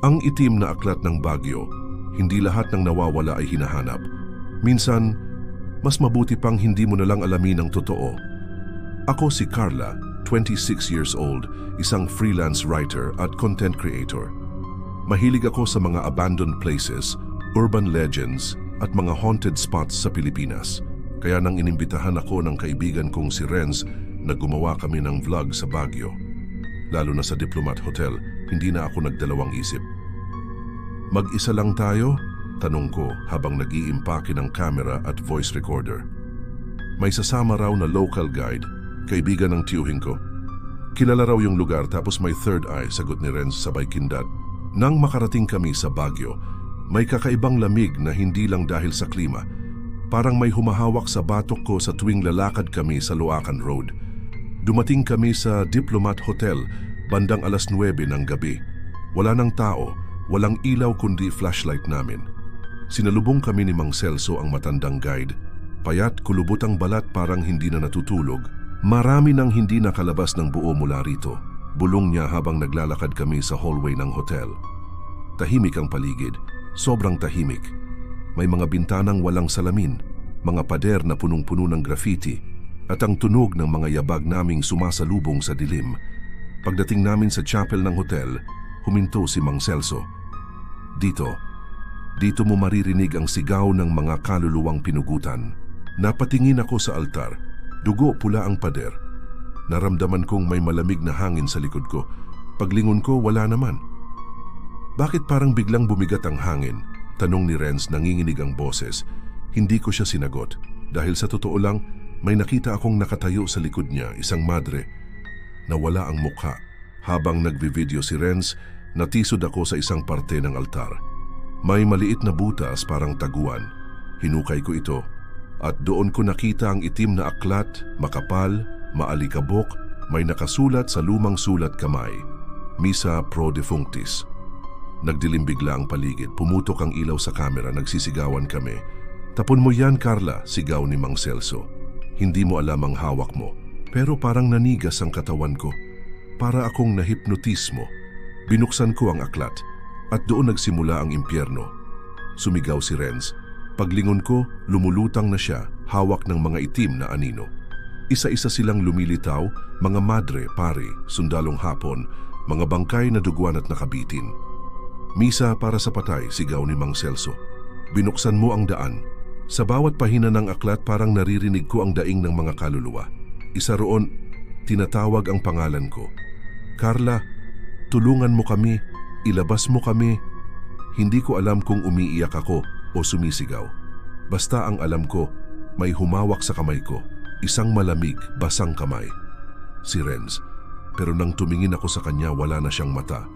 Ang itim na aklat ng Bagyo, hindi lahat ng nawawala ay hinahanap. Minsan, mas mabuti pang hindi mo na lang alamin ang totoo. Ako si Carla, 26 years old, isang freelance writer at content creator. Mahilig ako sa mga abandoned places, urban legends, at mga haunted spots sa Pilipinas. Kaya nang inimbitahan ako ng kaibigan kong si Renz na gumawa kami ng vlog sa Baguio. Lalo na sa Diplomat Hotel, hindi na ako nagdalawang isip. Mag-isa lang tayo? Tanong ko habang nag iimpake ng camera at voice recorder. May sasama raw na local guide, kaibigan ng tiyuhin ko. Kilala raw yung lugar tapos may third eye, sagot ni Renz sabay kindat. Nang makarating kami sa Baguio, may kakaibang lamig na hindi lang dahil sa klima. Parang may humahawak sa batok ko sa tuwing lalakad kami sa Luacan Road. Dumating kami sa Diplomat Hotel bandang alas 9 ng gabi. Wala nang tao, walang ilaw kundi flashlight namin. Sinalubong kami ni Mang Celso ang matandang guide. Payat kulubot ang balat parang hindi na natutulog. Marami nang hindi nakalabas ng buo mula rito. Bulong niya habang naglalakad kami sa hallway ng hotel. Tahimik ang paligid, sobrang tahimik. May mga bintanang walang salamin, mga pader na punong-puno ng graffiti, at ang tunog ng mga yabag naming sumasalubong sa dilim. Pagdating namin sa chapel ng hotel, huminto si Mang Celso. Dito, dito mo maririnig ang sigaw ng mga kaluluwang pinugutan. Napatingin ako sa altar, dugo pula ang pader. Naramdaman kong may malamig na hangin sa likod ko. Paglingon ko, wala naman. Bakit parang biglang bumigat ang hangin? Tanong ni Renz nanginginig ang boses. Hindi ko siya sinagot. Dahil sa totoo lang, may nakita akong nakatayo sa likod niya, isang madre. Nawala ang mukha. Habang nagbi-video si Renz, natisod ako sa isang parte ng altar. May maliit na butas parang taguan. Hinukay ko ito at doon ko nakita ang itim na aklat, makapal, maalikabok, may nakasulat sa lumang sulat kamay. Misa pro defunctis. Nagdilim bigla ang paligid, pumutok ang ilaw sa kamera, nagsisigawan kami. Tapon mo yan, Carla, sigaw ni Mang Celso. Hindi mo alam ang hawak mo, pero parang nanigas ang katawan ko. Para akong nahipnotismo. Binuksan ko ang aklat at doon nagsimula ang impyerno. Sumigaw si Renz. Paglingon ko, lumulutang na siya, hawak ng mga itim na anino. Isa-isa silang lumilitaw, mga madre, pari, sundalong hapon, mga bangkay na duguan at nakabitin. Misa para sa patay, sigaw ni Mang Celso. Binuksan mo ang daan. Sa bawat pahina ng aklat parang naririnig ko ang daing ng mga kaluluwa. Isa roon, tinatawag ang pangalan ko. Carla, tulungan mo kami, ilabas mo kami. Hindi ko alam kung umiiyak ako o sumisigaw. Basta ang alam ko, may humawak sa kamay ko. Isang malamig, basang kamay. Si Renz. Pero nang tumingin ako sa kanya, wala na siyang mata.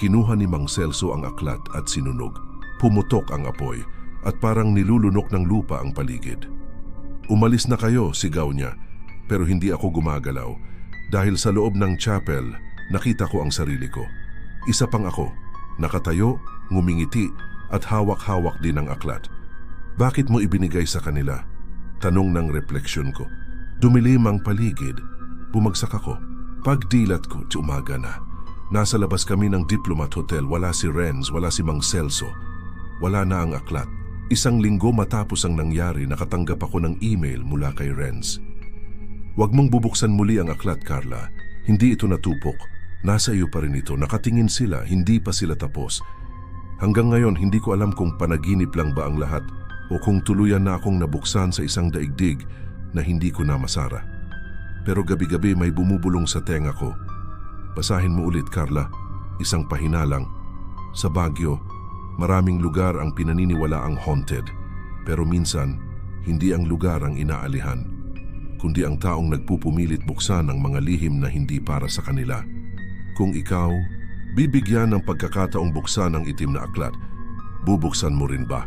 Kinuha ni Mang Celso ang aklat at sinunog. Pumutok ang apoy at parang nilulunok ng lupa ang paligid. Umalis na kayo, sigaw niya. Pero hindi ako gumagalaw dahil sa loob ng chapel, nakita ko ang sarili ko. Isa pang ako, nakatayo, ngumingiti at hawak-hawak din ang aklat. Bakit mo ibinigay sa kanila? Tanong ng refleksyon ko. Dumilim ang paligid. Bumagsak ako. Pagdilat ko, umaga na. Nasa labas kami ng Diplomat Hotel. Wala si Renz, wala si Mang Celso. Wala na ang aklat. Isang linggo matapos ang nangyari, nakatanggap ako ng email mula kay Renz. Huwag mong bubuksan muli ang aklat, Carla. Hindi ito natupok. Nasa iyo pa rin ito. Nakatingin sila, hindi pa sila tapos. Hanggang ngayon, hindi ko alam kung panaginip lang ba ang lahat o kung tuluyan na akong nabuksan sa isang daigdig na hindi ko na masara. Pero gabi-gabi may bumubulong sa tenga ko. Basahin mo ulit, Carla. Isang pahinalang. Sa Baguio, maraming lugar ang pinaniniwala ang haunted. Pero minsan, hindi ang lugar ang inaalihan, kundi ang taong nagpupumilit buksan ang mga lihim na hindi para sa kanila. Kung ikaw, bibigyan ng pagkakataong buksan ang itim na aklat, bubuksan mo rin ba?